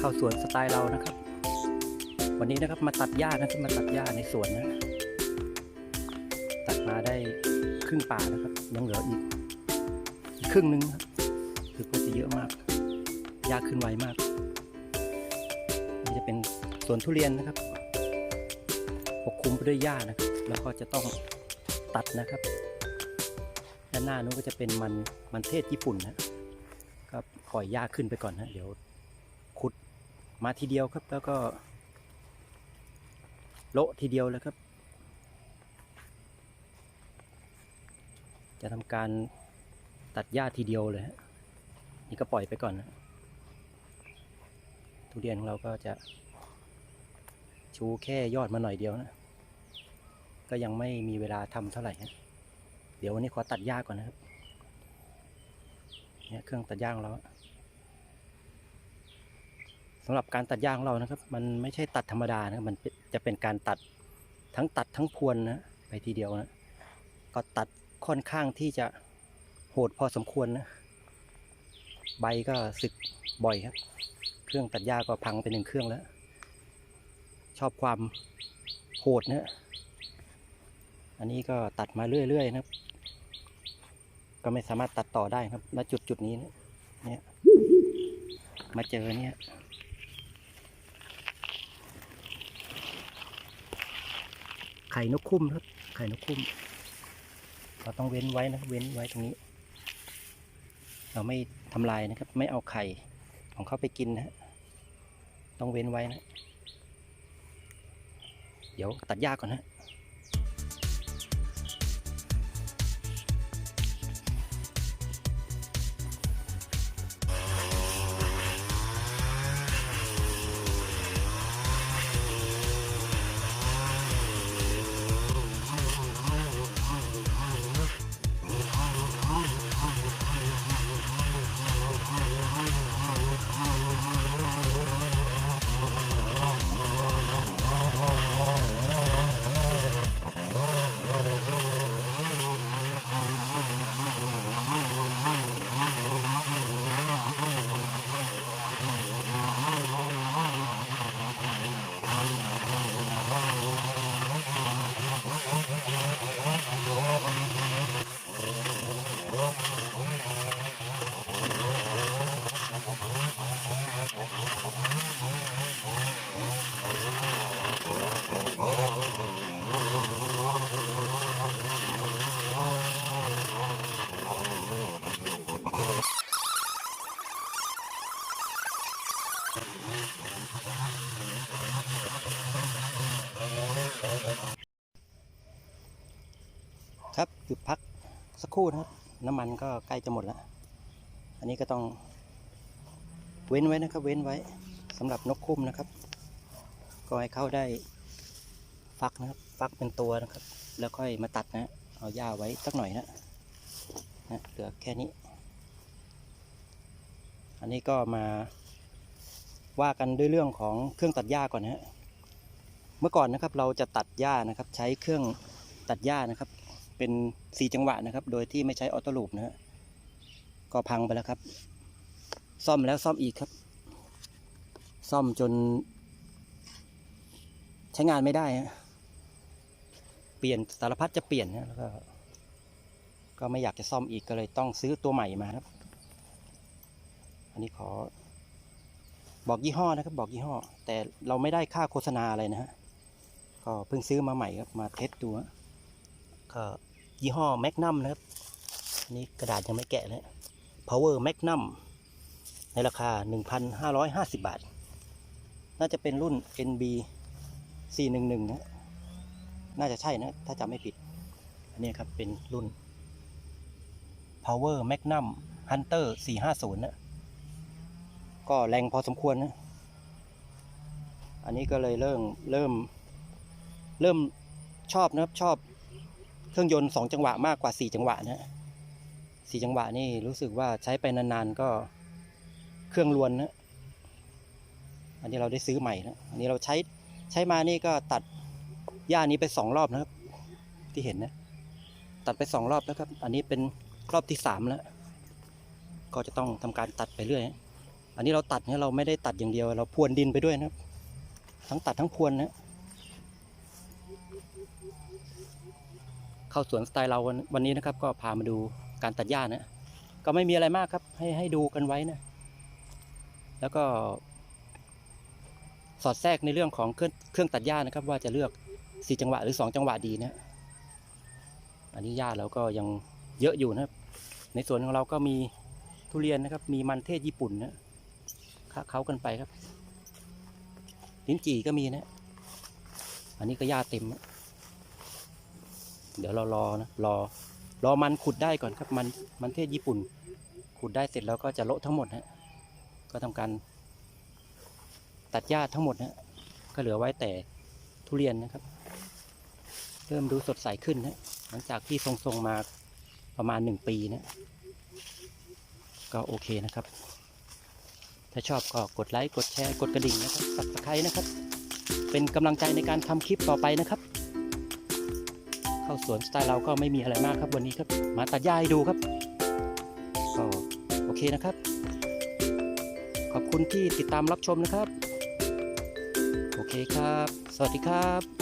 ข้าวสวนสไตล์เรานะครับ วันนี้นะครับมาตัดหญ้านะครับมาตัดหญ้าในสวนนะ ตัดมาได้ครึ่งป่านะครับ ยังเหลืออีกครึ่งหนึงครับคือว่าจะเยอะมากหญ้าขึ้นไวมากนี่จะเป็นสวนทุเรียนนะครับปกคลุมไปด้วยหญ้านะครับ แล้วก็จะต้องตัดนะครับด้านหน้านู้นก็จะเป็นมันมันเทศญี่ปุ่นนะก็ปล่อยหญ้าขึ้นไปก่อนนะเดี๋ยว มาทีเดียวครับแล้วก็ โละทีเดียวเลยครับ จะทำการตัดหญ้าทีเดียวเลยฮะนี่ก็ปล่อยไปก่อนนะทุเรียนของเราก็จะชูแค่ยอดมาหน่อยเดียวนะ ก็ยังไม่มีเวลาทำเท่าไหร่ฮะเดี๋ยววันนี้ขอตัดหญ้าก่อนนะครับเนี่ยเครื่องตัดหญ้าของเรา สำหรับการตัดหญ้าของเรานะครับ มันไม่ใช่ตัดธรรมดานะมันจะเป็นการตัดทั้งตัดทั้งพวนนะไปทีเดียวนะก็ตัดค่อนข้างที่จะโหดพอสมควรนะใบก็สึกบ่อยครับ เครื่องตัดหญ้าก็พังไปหนึ่งเครื่องแล้ว ชอบความโหดเนะอันนี้ก็ตัดมาเรื่อยๆนะครับ ก็ไม่สามารถตัดต่อได้ครับณจุดจุดนี้เนี่ยเนี่ยมาเจอเนี่ย ไข่นกคุ้มครับ ไข่นกคุ้ม เราต้องเว้นไว้นะเว้นไว้ตรงนี้ เราไม่ทำลายนะครับ ไม่เอาไข่ของเขาไปกินนะฮะต้องเว้นไว้นะ เดี๋ยวตัดหญ้าก่อนนะ ครับหยุดพักสักครู่นะครับ น้ำมันก็ใกล้จะหมดแล้ว อันนี้ก็ต้องเว้นไว้นะครับ เว้นไว้สำหรับนกคุ้มนะครับ ก็ให้เข้าได้ฟักนะครับ ฟักเป็นตัวนะครับ แล้วค่อยมาตัดนะ เอาหญ้าไว้สักหน่อยนะนะเหลือแค่นี้ อันนี้ก็มาว่ากันด้วยเรื่องของเครื่องตัดหญ้าก่อนนะฮะเมื่อก่อนนะครับเราจะตัดหญ้านะครับ ใช้เครื่องตัดหญ้านะครับ เป็นสีจังหวะนะครับ โดยที่ไม่ใช้ออโต้ลูปนะฮะก็พังไปแล้วครับ ซ่อมแล้วซ่อมอีกครับ ซ่อมจน ใช้งานไม่ได้ฮะเปลี่ยนสารพัดจะเปลี่ยนนะแล้วก็ ก็ไม่อยากจะซ่อมอีกก็เลยต้องซื้อตัวใหม่มาครับ อันนี้ขอบอกยี่ห้อนะครับ บอกยี่ห้อ แต่เราไม่ได้ค่าโฆษณาอะไรนะฮะก็เพิ่งซื้อมาใหม่ครับมาเทสดูฮะก็ ยี่ห้อแมกนัมนะครับอันนี้กระดาษยังไม่แกะเลย power magnum ในราคา 1,550 บาท น่าจะเป็นรุ่น NB 411นะน่าจะใช่นะ ถ้าจำไม่ผิด อันนี้ครับเป็นรุ่น power magnum hunter 450 นะ ก็แรงพอสมควรนะ อันนี้ก็เลยเริ่มเริ่มเริ่มชอบนะครับ ชอบ เครื่องยนต์สองจังหวะมากกว่าสี่จังหวะนะสี่จังหวะนี่รู้สึกว่าใช้ไปนานๆก็เครื่องรวนนะอันนี้เราได้ซื้อใหม่นะอันนี้เราใช้ใช้มานี่ก็ตัดหญ้านี้ไปสองรอบนะครับ ที่เห็นนะ ตัดไปสองรอบแล้วครับ อันนี้เป็นรอบที่สามแล้วก็จะต้องทำการตัดไปเรื่อย อันนี้เราตัดเนี่ยเราไม่ได้ตัดอย่างเดียว เราพรวนดินไปด้วยนะครับ ทั้งตัดทั้งพรวนนะ เข้าสวนสไตล์เราวันวันนี้นะครับ ก็พามาดูการตัดหญ้านะก็ไม่มีอะไรมากครับ ให้ให้ดูกันไว้นะ แล้วก็ สอดแทรกในเรื่องของเครื่องเครื่องตัดหญ้านะครับ ว่าจะเลือกสี่จังหวะหรือสองจังหวะดีนะ อันนี้หญ้าเราก็ยังเยอะอยู่นะครับ ในสวนของเราก็มีทุเรียนนะครับ มีมันเทศญี่ปุ่นนะค้าเขากันไปครับ ลิ้นจี่ก็มีนะ อันนี้ก็หญ้าเต็มนะ เดี๋ยวเรารอนะรอรอมันขุดได้ก่อนครับมันมันเทศญี่ปุ่น ขุดได้เสร็จแล้วก็จะโละทั้งหมดฮะก็ทำการ ตัดหญ้าทั้งหมดนะก็เหลือไว้แต่ทุเรียนนะครับ เริ่มดูสดใสขึ้นนะหลังจากที่ทรงๆมาประมาณหนึ่งปีนะก็โอเคนะครับ ถ้าชอบก็กดไลค์กดแชร์กดกระดิ่งนะครับสับสไครนะครับ เป็นกำลังใจในการทำคลิปต่อไปนะครับ เข้าสวนสไตล์เราก็ไม่มีอะไรมากครับวันนี้ครับมาตัดหญ้าให้ดูครับก็โอเคนะครับ ขอบคุณที่ติดตามรับชมนะครับ โอเคครับ สวัสดีครับ